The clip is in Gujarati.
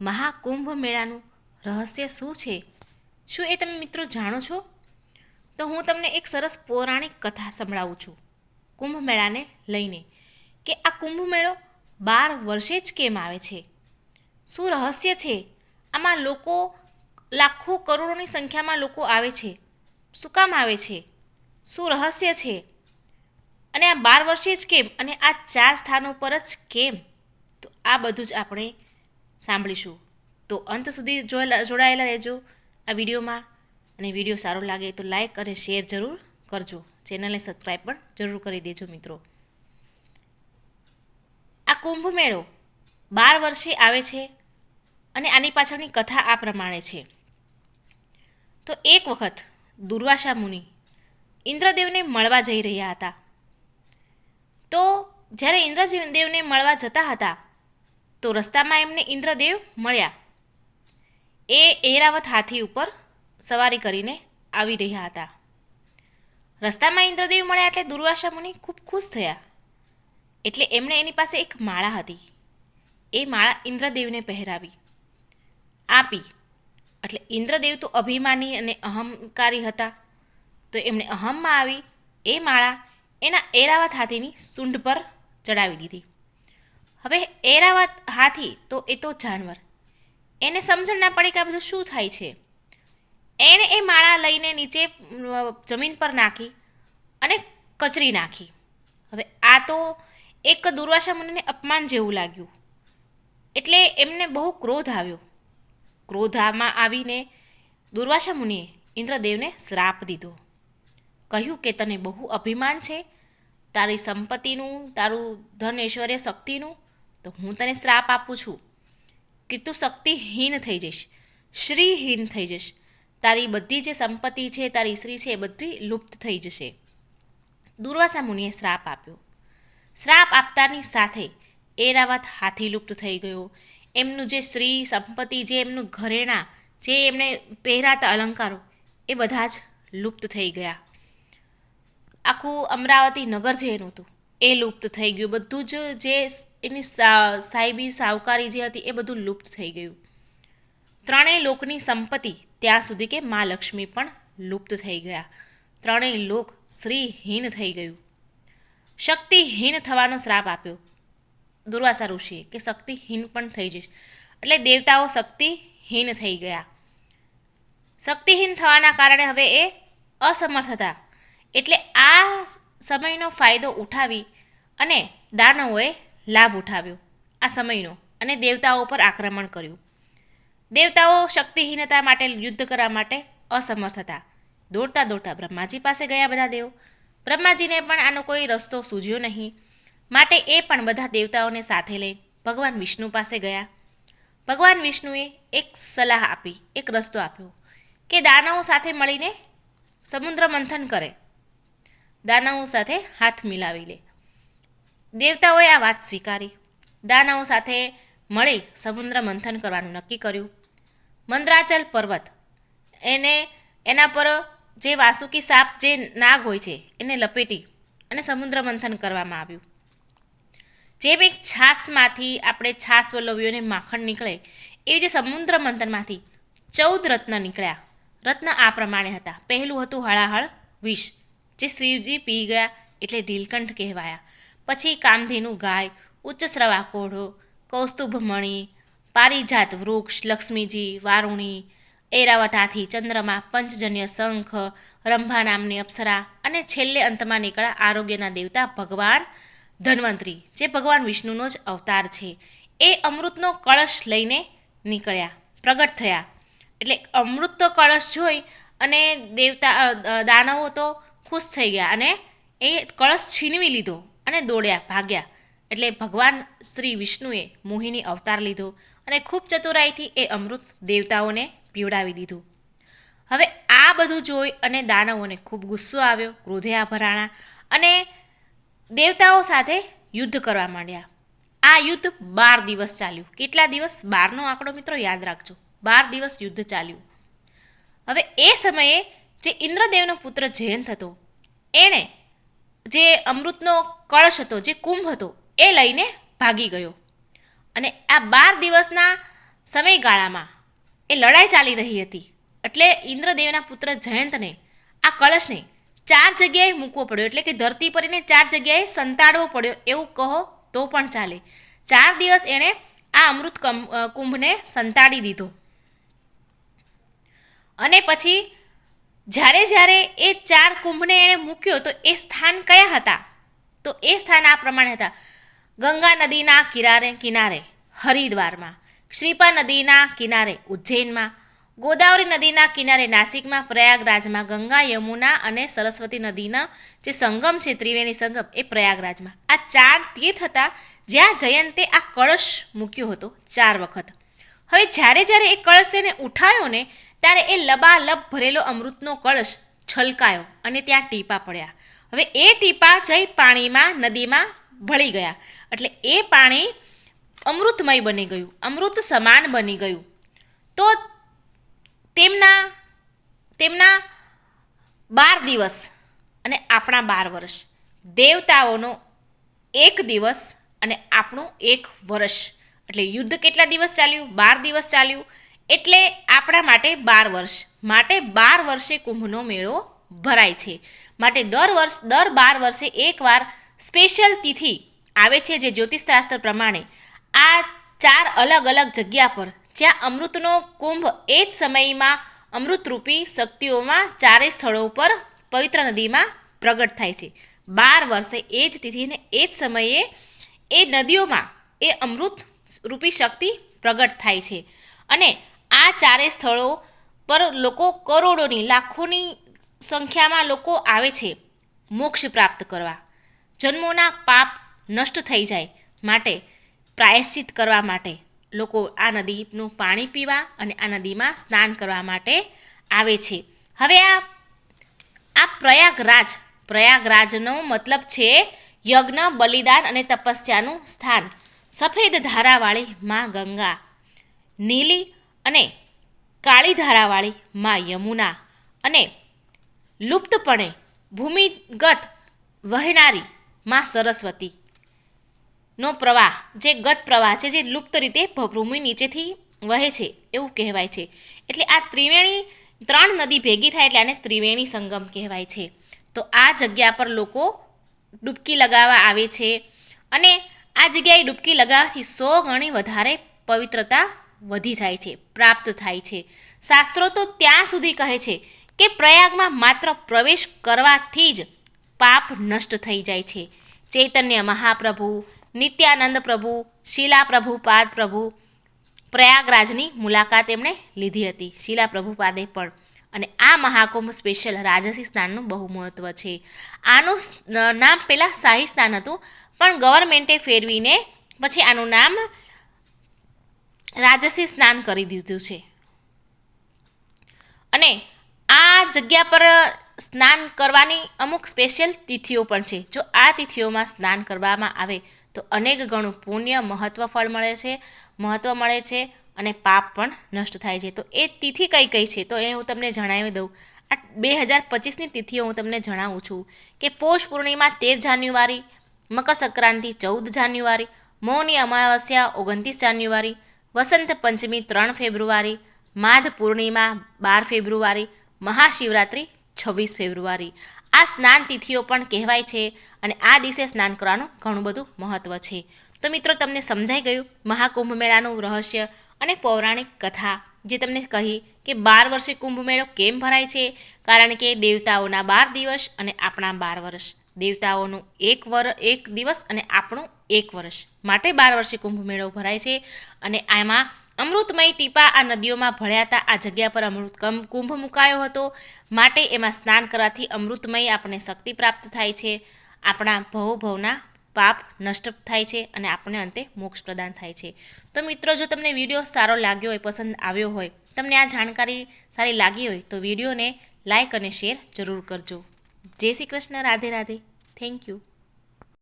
મહાકુંભ મેળાનું રહસ્ય શું છે? શું એ તમે મિત્રો જાણો છો? તો હું તમને એક સરસ પૌરાણિક કથા સંભળાવું છું કુંભ મેળાને લઈને કે આ કુંભ મેળો બાર વર્ષે જ કેમ આવે છે? શું રહસ્ય છે? આમાં લોકો લાખો કરોડોની સંખ્યામાં લોકો આવે છે. શું કામ આવે છે? શું રહસ્ય છે? અને આ બાર વર્ષે જ કેમ? અને આ ચાર સ્થાનો પર જ કેમ? તો આ બધું જ આપણે સાંભળીશું. તો અંત સુધી જોડાયેલા રહેજો આ વિડીયોમાં. અને વીડિયો સારો લાગે તો લાઇક અને શેર જરૂર કરજો. ચેનલને સબસ્ક્રાઈબ પણ જરૂર કરી દેજો મિત્રો. આ કુંભ મેળો બાર વર્ષે આવે છે અને આની પાછળની કથા આ પ્રમાણે છે. તો એક વખત દુર્વાસા મુનિ ઇન્દ્રદેવને મળવા જઈ રહ્યા હતા. તો જ્યારે ઇન્દ્રદેવને મળવા જતા હતા તો રસ્તામાં એમને ઇન્દ્રદેવ મળ્યા. એ એરાવત હાથી ઉપર સવારી કરીને આવી રહ્યા હતા. રસ્તામાં ઇન્દ્રદેવ મળ્યા એટલે દુર્વાસા મુનિ ખૂબ ખુશ થયા. એટલે એમણે એની પાસે એક માળા હતી. એ માળા ઇન્દ્રદેવને પહેરાવી. આપી. એટલે ઇન્દ્રદેવ તો અભિમાની અને અહંકારી હતા. તો એમણે અહમમાં આવી એ માળા એના એરાવત હાથીની સૂંઢ પર ચડાવી દીધી. હવે એરાવત હાથી, તો એ તો જાનવર. એને સમજણ ના પડે કે આ બધું શું થાય છે. એણે એ માળા લઈને નીચે જમીન પર નાખી અને કચરી નાખી. હવે આ તો એક દુર્વાસા મુનિને અપમાન જેવું લાગ્યું. એટલે એમને બહુ ક્રોધ આવ્યો. ક્રોધામાં આવીને દુર્વાસા મુનિએ ઇન્દ્રદેવને શ્રાપ દીધો. કહ્યું કે તને બહુ અભિમાન છે. તારી સંપત્તિનું, તારું ધન ઐશ્વર્ય શક્તિનું તો હું તને શ્રાપ આપું છું કે તું શક્તિહીન થઈ જઈશ, શ્રીહીન થઈ જઈશ. તારી બધી જે સંપત્તિ છે, તારી સ્ત્રી છે, એ બધી લુપ્ત થઈ જશે. દુર્વાસા મુનિએ શ્રાપ આપ્યો. શ્રાપ આપતાની સાથે એરાવત હાથી લુપ્ત થઈ ગયો. એમનું જે શ્રી સંપત્તિ, જે એમનું ઘરેણાં, જે એમને પહેરાતા અલંકારો, એ બધા જ લુપ્ત થઈ ગયા. આખું અમરાવતી નગર જે એનું હતું એ લુપ્ત થઈ ગયું. બધું જ જે એની સાહેબી સાવકારી જે હતી એ બધું લુપ્ત થઈ ગયું. ત્રણેય લોકની સંપત્તિ ત્યાં સુધી કે મા લક્ષ્મી પણ લુપ્ત થઈ ગયા. ત્રણેય લોક શ્રીહીન થઈ ગયું. શક્તિહીન થવાનો શ્રાપ આપ્યો. દુર્વાસા ઋષિએ કે શક્તિહીન પણ થઈ જઈશ. એટલે દેવતાઓ શક્તિહીન થઈ ગયા. શક્તિહીન થવાના કારણે હવે એ અસમર્થ હતા એટલે આ સમયનો ફાયદો ઉઠાવી અને દાનવોએ લાભ ઉઠાવ્યો આ સમયનો અને દેવતાઓ પર આક્રમણ કર્યું. દેવતાઓ શક્તિહીનતા માટે યુદ્ધ કરવા માટે અસમર્થ હતા. દોડતા દોડતા બ્રહ્માજી પાસે ગયા બધા દેવો. બ્રહ્માજીને પણ આનો કોઈ રસ્તો સૂઝ્યો નહીં. માટે એ પણ બધા દેવતાઓને સાથે લઈ ભગવાન વિષ્ણુ પાસે ગયા. ભગવાન વિષ્ણુએ એક સલાહ આપી, એક રસ્તો આપ્યો કે દાનવો સાથે મળીને સમુદ્ર મંથન કરે. દાનવો સાથે હાથ મિલાવી લે. દેવતાઓએ આ વાત સ્વીકારી. દાનવો સાથે મળી સમુદ્ર મંથન કરવાનું નક્કી કર્યું. મંદ્રાચલ પર્વત. એને, એના પર જે વાસુકી સાપ, જે નાગ હોય છે, એને લપેટી અને સમુદ્ર મંથન કરવામાં આવ્યું. જેમ એક છાશમાંથી આપણે છાશ વલ્લવીઓને માખણ નીકળે એવી જે સમુદ્ર મંથનમાંથી ચૌદ રત્ન નીકળ્યા. રત્ન આ પ્રમાણે હતા. પહેલું હતું હળાહળ વિષ. જે શિવજી પી ગયા એટલે ઢીલકંઠ કહેવાયા. પછી કામધેનુ ગાય, ઉચ્ચ સ્રવા કોઢો, કૌસ્તુભ મણી, પારિજાત વૃક્ષ, લક્ષ્મીજી, વારુણી એરાવતાથી ચંદ્રમા, પંચજન્ય શંખ, રંભા નામની અપ્સરા અને છેલ્લે અંતમાં નીકળ્યા આરોગ્યના દેવતા ભગવાન ધન્વંતરી, જે ભગવાન વિષ્ણુનો જ અવતાર છે. એ અમૃતનો કળશ લઈને નીકળ્યા, પ્રગટ થયા. એટલે અમૃત કળશ જોઈ અને દેવતા દાનવો તો ખુશ થઈ ગયા અને એ કળશ છીનવી લીધો અને દોડ્યા, ભાગ્યા. એટલે ભગવાન શ્રી વિષ્ણુએ મોહિની અવતાર લીધો અને ખૂબ ચતુરાઈથી એ અમૃત દેવતાઓને પીવડાવી દીધું. હવે આ બધું જોઈ અને દાનવોને ખૂબ ગુસ્સો આવ્યો, ક્રોધે આભરાણા અને દેવતાઓ સાથે યુદ્ધ કરવા માંડ્યા. આ યુદ્ધ બાર દિવસ ચાલ્યું. કેટલા દિવસ? બારનો આંકડો મિત્રો યાદ રાખજો. બાર દિવસ યુદ્ધ ચાલ્યું. હવે એ સમયે જે ઇન્દ્રદેવનો પુત્ર જયંત હતો, એણે જે અમૃતનો કળશ હતો, જે કુંભ હતો, એ લઈને ભાગી ગયો. અને આ બાર દિવસના સમયગાળામાં એ લડાઈ ચાલી રહી હતી. એટલે ઇન્દ્રદેવના પુત્ર જયંતને આ કળશને ચાર જગ્યાએ મૂકવો પડ્યો. એટલે કે ધરતી પર એને ચાર જગ્યાએ સંતાડવો પડ્યો. એવું કહો તો પણ ચાલે. ચાર દિવસ એણે આ અમૃત કુંભને સંતાડી દીધો. અને પછી જ્યારે જ્યારે એ ચાર કુંભને એણે મૂક્યો, તો એ સ્થાન કયા હતા? તો એ સ્થાન આ પ્રમાણે હતા. ગંગા નદીના કિનારે કિનારે, હરિદ્વારમાં, શ્રીપા નદીના કિનારે, ઉજ્જૈનમાં, ગોદાવરી નદીના કિનારે, નાસિકમાં, પ્રયાગરાજમાં, ગંગા યમુના અને સરસ્વતી નદીના જે સંગમ છે, ત્રિવેણી સંગમ, એ પ્રયાગરાજમાં. આ ચાર તીર્થ હતા, જ્યાં જયંતે આ કળશ મૂક્યો હતો, ચાર વખત. હવે જ્યારે જ્યારે એ કળશ તેને ઉઠાવ્યો ને ત્યારે એ લબાલબ ભરેલો અમૃતનો કળશ છલકાયો અને ત્યાં ટીપા પડ્યા. હવે એ ટીપા જઈ પાણીમાં, નદીમાં ભળી ગયા. એટલે એ પાણી અમૃતમય બની ગયું, અમૃત સમાન બની ગયું. તો તેમના તેમના બાર દિવસ અને આપણા બાર વર્ષ. દેવતાઓનો એક દિવસ અને આપણું એક વર્ષ. એટલે યુદ્ધ કેટલા દિવસ ચાલ્યું? બાર દિવસ ચાલ્યું. એટલે આપણા માટે બાર વર્ષ. માટે બાર વર્ષે કુંભનો મેળો ભરાય છે. માટે દર વર્ષ, દર બાર વર્ષે એકવાર સ્પેશિયલ તિથિ આવે છે જે જ્યોતિષશાસ્ત્ર પ્રમાણે. આ ચાર અલગ અલગ જગ્યા પર જ્યાં અમૃતનો કુંભ એ જ સમયમાં અમૃતરૂપી શક્તિઓમાં ચારેય સ્થળો પર પવિત્ર નદીમાં પ્રગટ થાય છે. બાર વર્ષે એ જ તિથિને એ જ સમયે એ નદીઓમાં એ અમૃત રૂપી શક્તિ પ્રગટ થાય છે. અને આ ચારેય સ્થળો પર લોકો કરોડોની, લાખોની સંખ્યામાં લોકો આવે છે મોક્ષ પ્રાપ્ત કરવા. જન્મોના પાપ નષ્ટ થઈ જાય માટે, પ્રાયશ્ચિત કરવા માટે લોકો આ નદીનું પાણી પીવા અને આ નદીમાં સ્નાન કરવા માટે આવે છે. હવે આ આ પ્રયાગરાજ, પ્રયાગરાજનો મતલબ છે યજ્ઞ, બલિદાન અને તપસ્યાનું સ્થાન. સફેદ ધારાવાળી માં ગંગા, નીલી અને કાળી ધારાવાળી માં યમુના અને લુપ્તપણે ભૂમિગત વહેનારી માં સરસ્વતી નો પ્રવાહ, જે ગત પ્રવાહ છે, જે લુપ્ત રીતે ભૂમિ નીચેથી વહે છે એવું કહેવાય છે. એટલે આ ત્રિવેણી, ત્રણ નદી ભેગી થાય એટલે આને ત્રિવેણી સંગમ કહેવાય છે. તો આ જગ્યા પર લોકો ડૂબકી લગાવવા આવે છે અને આ જગ્યાએ ડૂબકી લગાવવાથી સો ગણી વધારે પવિત્રતા વધી જાય છે, પ્રાપ્ત થાય છે. શાસ્ત્રો તો ત્યાં સુધી કહે છે કે પ્રયાગમાં માત્ર પ્રવેશ કરવાથી જ પાપ નષ્ટ થઈ જાય છે. ચૈતન્ય મહાપ્રભુ, નિત્યાનંદ પ્રભુ શીલા પ્રભુપાદ પ્રભુ પ્રયાગરાજની મુલાકાત એમણે લીધી હતી શીલા પ્રભુપાદે પણ. અને આ મહાકુંભ સ્પેશિયલ રાજસી સ્નાનનું બહુ મહત્ત્વ છે. આનું નામ પહેલાં શાહી સ્નાન હતું, પણ ગવર્મેન્ટે ફેરવીને પછી આનું નામ રાજસી સ્નાન કરી દીધું છે. અને આ જગ્યા પર સ્નાન કરવાની અમુક સ્પેશિયલ તિથિઓ પણ છે. જો આ તિથિઓમાં સ્નાન કરવામાં આવે, તો અનેક ગણું પુણ્ય, મહત્વ ફળ મળે છે, મહત્વ મળે છે અને પાપ પણ નષ્ટ થાય છે. તો એ તિથિ કઈ કઈ છે? તો એ હું તમને જણાવી દઉં. આ બે હજાર પચીસની તિથિઓ હું તમને જણાવું છું કે પોષ પૂર્ણિમા તેર જાન્યુઆરી, મકર સંક્રાંતિ ચૌદ જાન્યુઆરી, મૌની અમાવસ્યા ઓગણત્રીસ જાન્યુઆરી વસંત પંચમી ત્રણ ફેબ્રુઆરી માધ પૂર્ણિમા બાર ફેબ્રુઆરી, મહાશિવરાત્રિ છવ્વીસ ફેબ્રુઆરી. આ સ્નાન તિથિઓ પણ કહેવાય છે અને આ દિવસે સ્નાન કરવાનું ઘણું બધું મહત્ત્વ છે. તો મિત્રો, તમને સમજાઈ ગયું મહાકુંભ મેળાનું રહસ્ય અને પૌરાણિક કથા, જે તમને કહી કે બાર વર્ષે કુંભ મેળો કેમ ભરાય છે? કારણ કે દેવતાઓના બાર દિવસ અને આપણા બાર વર્ષ. દેવતાઓનું એક વર, એક દિવસ અને આપણું એક વર્ષ. માટે બાર વર્ષે કુંભ મેળો ભરાય છે અને આમાં અમૃતમય ટીપા આ નદીઓમાં ભળ્યા હતા. આ જગ્યા પર અમૃત કુંભ મુકાયો હતો. માટે એમાં સ્નાન કરવાથી અમૃતમય આપણને શક્તિ પ્રાપ્ત થાય છે. આપણા ભવ ભવના પાપ નષ્ટ થાય છે અને આપણને અંતે મોક્ષ પ્રદાન થાય છે. તો મિત્રો, જો તમને વીડિયો સારો લાગ્યો હોય, પસંદ આવ્યો હોય, તમને આ જાણકારી સારી લાગી હોય, તો વિડીયોને લાઇક અને શેર જરૂર કરજો. જય શ્રી કૃષ્ણ, રાધે રાધે. Thank you.